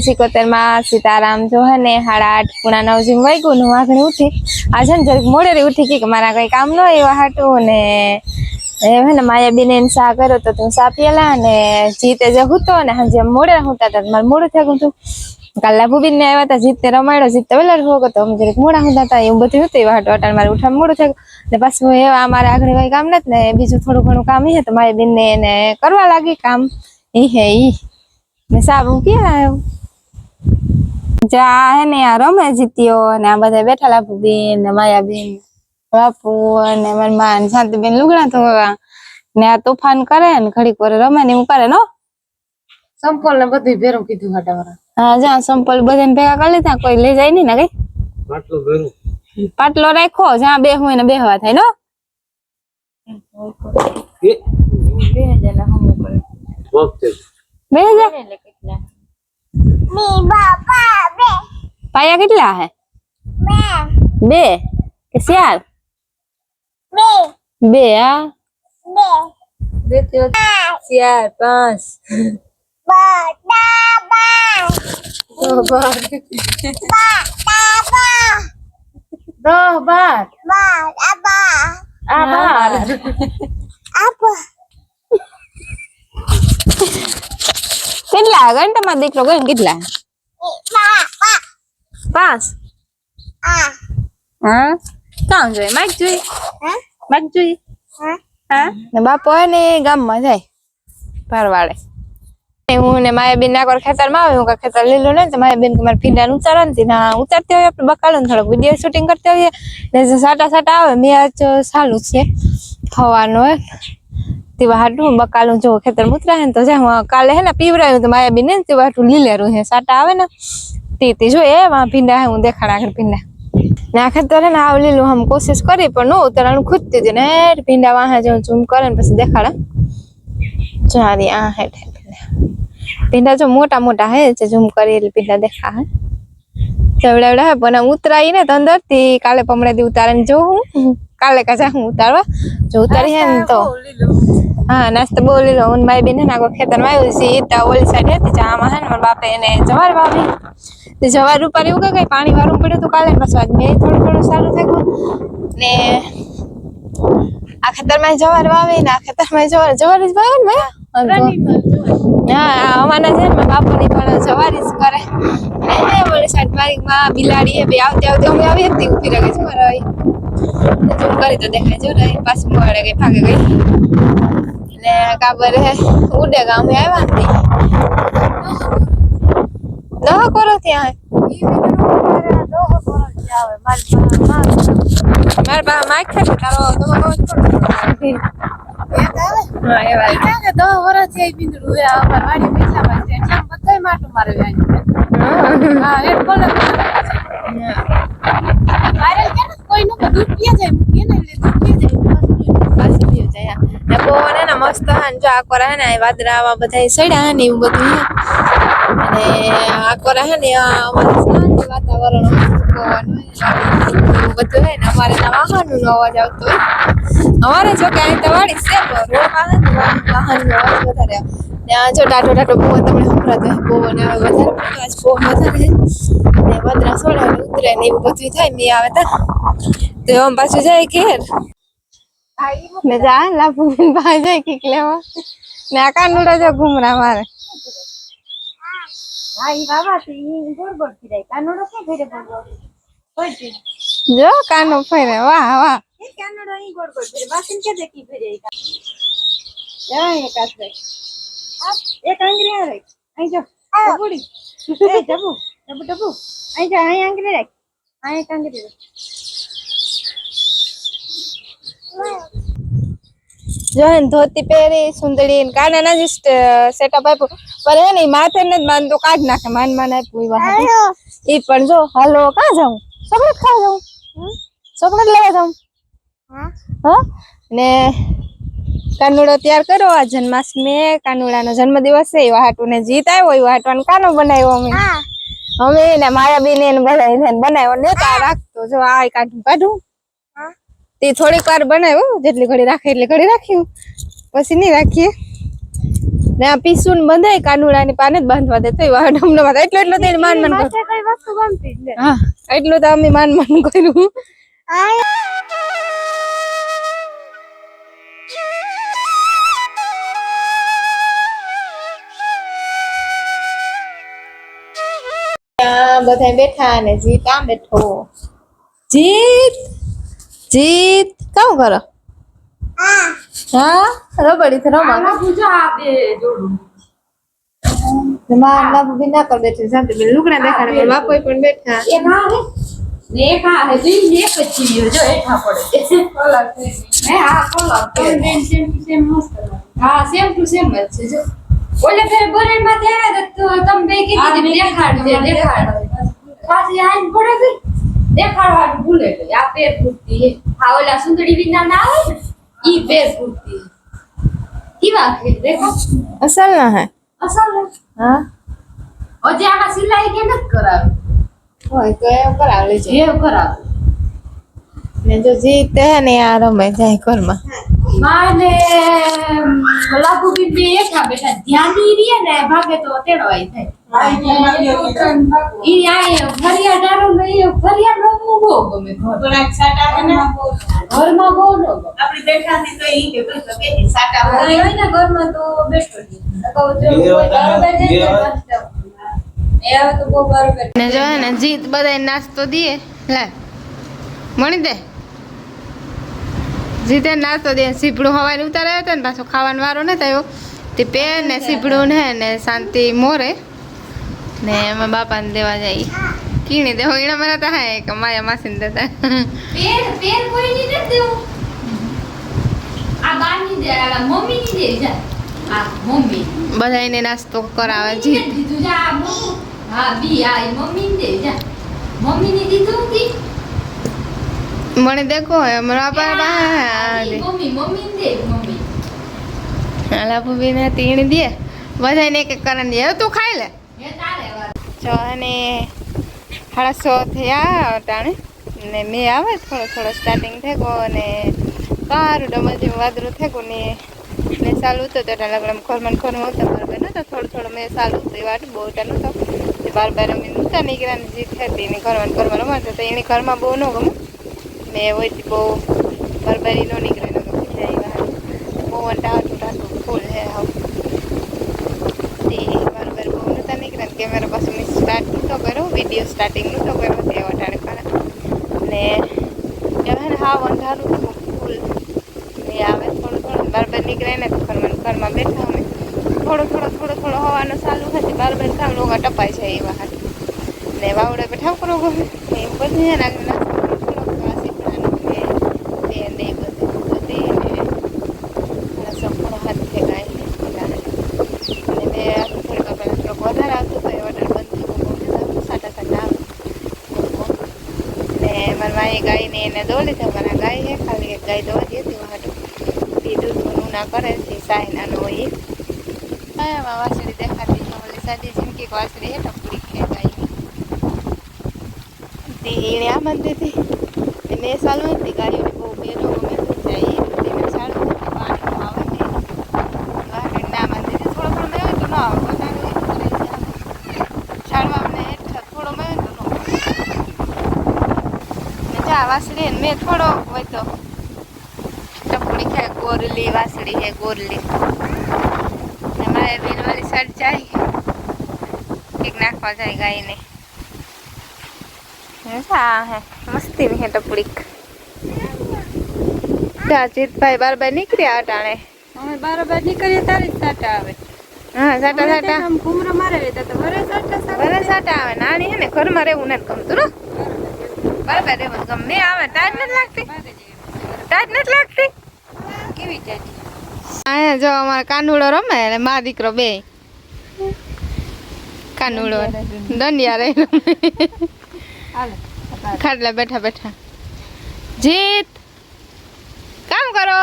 સિકોતેરમાં સીતારામ જો હે ને સાડા આઠ પૂણા નવ જેમ વાગ્યું હું આગળ ઉઠી આ છે ને જરીક મોડેરી ઉઠી કે મારા કઈ કામ ન એવા હાટું ને એ હે ને માયાબેન એને સા કર્યો તો તું સા પીએલા ને જીતે જે હુતો ને હાજે મોડે હુતા હતા મારે મોડું થયું તું. હતું કાલ લાભુબીન ને આવ્યા હતા જીતે રમાડ્યો જીતે વેલા હોગો તો અમે જરીક મોડા હુતા હતા એવું બધું હતું, એવા હાટું અટાણ મારે ઉઠા મોડું થયું ને પાછું એવા અમારે આગળ કઈ કામ નથી ને બીજું થોડું ઘણું કામ હે તો માયાબેન ને એને કરવા લાગી કામ. એ હે ઈ. ને સાબુ પીએલા જા હે ને આ રમે જીત્યો અને આ બધા બેઠા લાભુબેન ને માયાબેન બાપુ અને મારી માં શાંતિ બેન લુગડા ધોવા. ને આ તોફાન કરે ને ઘડીક વાર રમે ને એવું કરે નો સંપલ ને બધું ભેરું કીધું હાટાવાળા હા જ્યાં સંપલ બધાને ભેગા કરી લીધા કોઈ લઈ જાય નહીં ને કઈ? પાટલો ભેરું. પાટલો રાખો જ્યાં બે હોય ને બેહવા થાય નો બે. હજાર પાયા કેટલા હે? બે. કે ચાર? બે. હા? ચાર પાંચ. દહ બાર. આ બાર. કેટલા? આગળ તમારો દીકરો ગયો કેટલા? પાંચ. હા? કામ જોઈએ માઇક જોઈએ માઇક જોઈએ હા? ને બાપો હે ને ગામમાં જાય ભરવાડે. હું ને માયા બેન નાકોર ખેતરમાં આવે હું ખેતર લીલું ને તો માયા બેન કે મારે ને ઉતારા નથી ના ઉતારતી હોય આપણે બકાલો ને થોડોક વીડિયો શૂટિંગ કરતા હોઈએ ને સાટા સાટા આવે મેં આજ ચાલુ છે થવાનું હે તેવા હાટું બકાલું જો ખેતર ઉતરાય ને તો જાય હું કાલે હે ને પીવરાયું તો માયા બેન ને તેવા હાટું લીલેરું હે, સાટા આવે ને. તે તે જો એ માં ભીંડા હે, હું દેખાડ આગળ ભીંડા. ના ખેતર હે ને આવ લીલું આમ કોશિશ કરી, પણ નો ઉતરવાનું ખૂદતી હતી ને ભીંડા વાહે જો ઝૂમ કરે ને પછી દેખાડા. ચારી આ હેઠ ભીંડા. ભીંડા જો મોટા મોટા હે, જે ઝૂમ કરી એટલે ભીંડા દેખા હે. ચવડાવડા હે, પણ આમ ને તો અંદરથી કાલે પમડે દી ઉતારે જોઉં કાલે કાજા હું ઉતારવા? જો ઉતારી હે ને તો. હા નાસ્તો બહુ લીલો હું મારી બેન હે ને ખેતરમાં આવ્યું છે. એ તો ઓલી સાઈડ હતી જામાં હે ને મારા બાપે એને જવાર વાવી. તે જવાર ઉપર એવું કે કઈ પાણી વાળું પડ્યું હતું કાલે પાછું આજ મેં થોડું થોડું સારું થયું. ને આ ખેતરમાં જવાર વાવી ને આ ખેતરમાં જવાર જવાર જ વાવે ને હા અમારા છે ને બાપુની પણ જવારી જ કરે. ને ઓલી સાઈડ બિલાડી એ બે આવતી આવતી અમે આવી હતી ઊભી રહી છે મારા ઝૂમ કરી તો દેખાય જો ને પાછી મોડે ગઈ ભાગે ગઈ ને કાબર ઉડે ગામ આવ્યા નથી દહ કરો ત્યાં. મારા બા માઈક છે ને તારો તમારો હા એવા દહ વર્ષ થઈ પીંદડું હે અમાર વાડી મીઠામાં છે એટલે બધાય માટું મારે હા. એક કલાક વાયરલ કે ને કોઈ નું દૂધ ને ને હે ને મસ્ત ને જો આકો રહે ને વાદળામાં બધા સડ્યા ને એવું બધું અને આકો રહે ને અમારે શાંત વાતાવરણ બધું હે ને અમારે ત્યાં વાહનનો અવાજ આવતો હોય અમારે જો કે અહીં વાડી છે. પણ રોડમાં ને વાહન- નો અવાજ વધારે આવે આ જો ટાટો ટાટો પવન તમને સંભળાતો હોય પવન આવે વધારે આજ પવન વધારે ને વાદળા સોડે ઉતરે ને એવું બધું થાય મેં આવે તા તો એમ પાછું જાય ઘેર. ને જા લાપુ ભાઈ જાય કીક લેવા. ને આ કાનુડા જો ઘૂમરા મારે. જો કાનો ફરે વાહ વાહ. એ કાનોડો ઈ ગોળ ગોળ ફેરે વાસણ કે દેખી ફેરે ઈ જા એક આસરે એક આંગળી આ રાખ. અહીં જો બુડી એ ટપુ ટપુ ટપુ અહીં જો અહીં આંગળી રાખ. અહીં એક આંગળી રાખ. જોન ધોતી પહેરી સુંદરી ને કાના ના જસ્ટ સેટઅપ આપ્યું. પણ એ નહીં માથે ને જ માન તો કાઢ નાખે માન માન આપ્યું એવા એ પણ જો હાલો કા જાઉં? ચોકલેટ ખાવા જાઉં. ચોકલેટ લેવા જાઉં. હા? ને કાનુડો તૈયાર કરો આ જન્માષ્ટમી કાનુડાનો જન્મદિવસ છે. એવા ને જીત આવ્યો. એવા હાટવાનો કાનો બનાવ્યો અમે. અમે ને એને બધા એને બનાવ્યો. ને તો રાખતો. જો આ કાઢું. કાઢું તે થોડીક વાર બનાવ્યો. જેટલી ઘડી રાખે એટલી ઘડી રાખ્યું. પછી નહીં રાખીએ. ને આ પીસુન બંધાય કાનુડાની પાને જ બાંધવા દે. તો વાહ ડમનો વાત એટલો એટલો તેને માન માન હા. એટલું તો અમે માન માન કર્યું. બધા બેઠા ને જીત આમ બેઠો. જીત જીત. કામ કરો? હા રબડી થી રમા માં બાપુ બી ના કર બેઠી શાંતિ બેન. લુગડા દેખાડે પણ બાપુ પણ બેઠા. હા સેમ ટુ સેમ જ છે જો. ઓલે ફેર બોરે માં આવ્યા તો તમે બે કીધું કે દેખાડજે દેખાડ. પાછી આઈને પડે ગઈ. દેખાડવાનું ભૂલે ગઈ. આ પેર પૂરતી હે. હા ઓલા સુંદરી વિના ના આવે ને ઈ પેર હે. કેવા દેખો અસલ ના હે. અસલ હે. હજી આમાં સિલાઈ કે નથી કરાવે? હોય તો એમ કરાવ છે જે કરાવી. ને જો જીત હે ને આ રમે જાય ઘરમાં. માને લાગુ બી એકઠા બેટા ધ્યાન ઈ રીએ ને ભાગે તો તેડવાય થાય ઈ આય ફરિયા ડારો લઈ ફરિયા રમવું બહુ ગમે ઘરમાં બહુ કે ગમે હોય. ને ઘરમાં તો બેઠો જ કહું જો કોઈ ડારો ને એ તો બહુ બરોબર ને જો ને જીત બધાય નાસ્તો દીએ. લે મણી દે. જીતે નાસ્તો દે સીપડું હવાને ઉતારે હતો ને પાછો ખાવાનો વારો ન થયો. તે પે ને સીપડું ને ને શાંતિ મોરે. ને એમાં બાપાને દેવા જાય. કીણી દેવો એના મને તો હા કે માયા માસીને દેતા. પેન પેન કોઈની નથી દેવું. આ બાની દે આ મમ્મીની દે જા. આ મમ્મી. બધાયને નાસ્તો કરાવે જીત. દીધું જા હા બી આ મમ્મી ને દે જા. મમ્મીને દીધું તી. મને દેખો હમણાં મમ્મીને દે મમ્મી. લાભુ બીને તીણી દે. બધાને એક એક કરીને દે. તું ખાઈ લે. હે તારે વાર જો અને સાડા સો થયા ટાણે ને મેં આવે થોડો થોડો સ્ટાર્ટિંગ થેકો અને સારું ડમલ જેવું વાદળું થયું ને ને સાલું હતું તો લગ્ન ખોરમન ખોરમ હતું બરાબર તો થોડું થોડું મેં સાલું હતું એ વાટ બહુ ટા તો બાર બાર અમે નહોતા નીકળ્યા જીત હતી ને ઘરમાં ઘરમાં રમતો તો એની ઘરમાં બહુ ન ગમું મેં હોયથી બહુ બરબારી ન નીકળે ન જાય બહુ ટાટું ટાટું ફૂલ હે આવું. તે બરોબર બહુ નતા નીકળ્યા ને કેમેરા પાછું મેં સ્ટાર્ટ નહોતો કર્યો વીડિયો સ્ટાર્ટિંગ નહોતો કર્યો તે વટાણે કરે ને હવે હા અંધારું હતું, ફૂલ. ને આવે થોડું થોડું, બરાબર નીકળે ને ઘરમાં ઘરમાં બેઠા અમે. થોડો થોડો થોડો થોડો હવાનો ચાલુ હતી બરાબર કામ લોકો ટપાય છે એ બહાર ને વાવડે બેઠા કરો ગમે એમ બધું છે નાસ્તો થોડો થોડો શીખવાનું ને તે ને એ બધું બધી ને રસો થોડો હાથ ફેંકાય ને પેલા અને મેં થોડીક પહેલાં થોડોક વધારે આવતો હતો એ ઓર્ડર બંધ થઈ ગયો બહુ સાટા સાટા આવે ને મારા માએ ગાયને એને દો લીધા મારા ગાય છે ખાલી એક ગાય દોવા હતી વાટું તે દૂધનું ના કરે છે સાય નાનો હોય. એ આમાં વાસળી દેખાતી છે ઓલી સાદી જિંદગી વાસળી હે ટપુડી કે ગાયની તે એને આ હતી ને મેં સાલું હતી ગાયોને બહુ બેનો ગમે તો જાય એ તેને સારું પાણી આવે ને વાસળી ના બાંધી હતી થોડો થોડો મેં તો ના આવે વધારે હોય તો રહી જાય છાડવા ને હેઠળ થોડો મેં તો ન ને જા વાસળી ને મેં થોડો હોય તો ટપુડી ખાય ગોરલી વાસળી હે ગોરલી. મારે બેન વાળી સાઈડ જાય. કંઈક નાખવા જાય ગાયને. ને હે મસ્તી ની હે ટપુડીક. જીતભાઈ બાર બાર નીકળ્યા અટાણે અમે બરાબર નીકળીએ તારી જ સાટા આવે. હા સાટા સાટા. આમ ઘૂમરો મારે લેતા તો વરે સાટા સાટા વરે સાટા આવે નાની હે ને ઘરમાં રહેવું નથી ગમતું ને બરાબર રહેવું ગમે. આવે ટાઈટ નથી લાગતી? ટાઈટ નથી લાગતી? કેવી ચાચી અહીંયા જો અમારે કાનુડો રમે એટલે મા દીકરો બે. કાનુડો દંડિયા રહી રમે. ખાટલા બેઠા બેઠા. જીત! કામ કરો.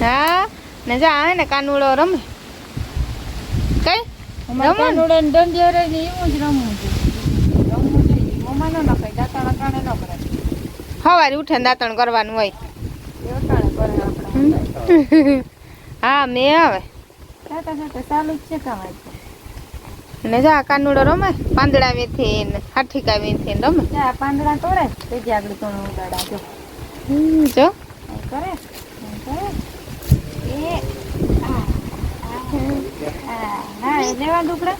હા? ને જા આવે ને કાનુડો રમે. કઈ? રમો ને. દંડિયા રહે ને એવું જ રમવું જોઈએ રમવું જોઈએ મમ્મા ન નખાય દાંતાણા ન કરાય. સવારે ઉઠે દાતણ કરવાનું હોય. હા મેં આવે ને જા કાનુડો રમે પાંદડા વેથી ને હાઠીકા વેથી રમે. પાંદડા તોડે તે જ આગળ તો ઉડાડા જો. જો. કરે એ આ આ, લેવા દુકડા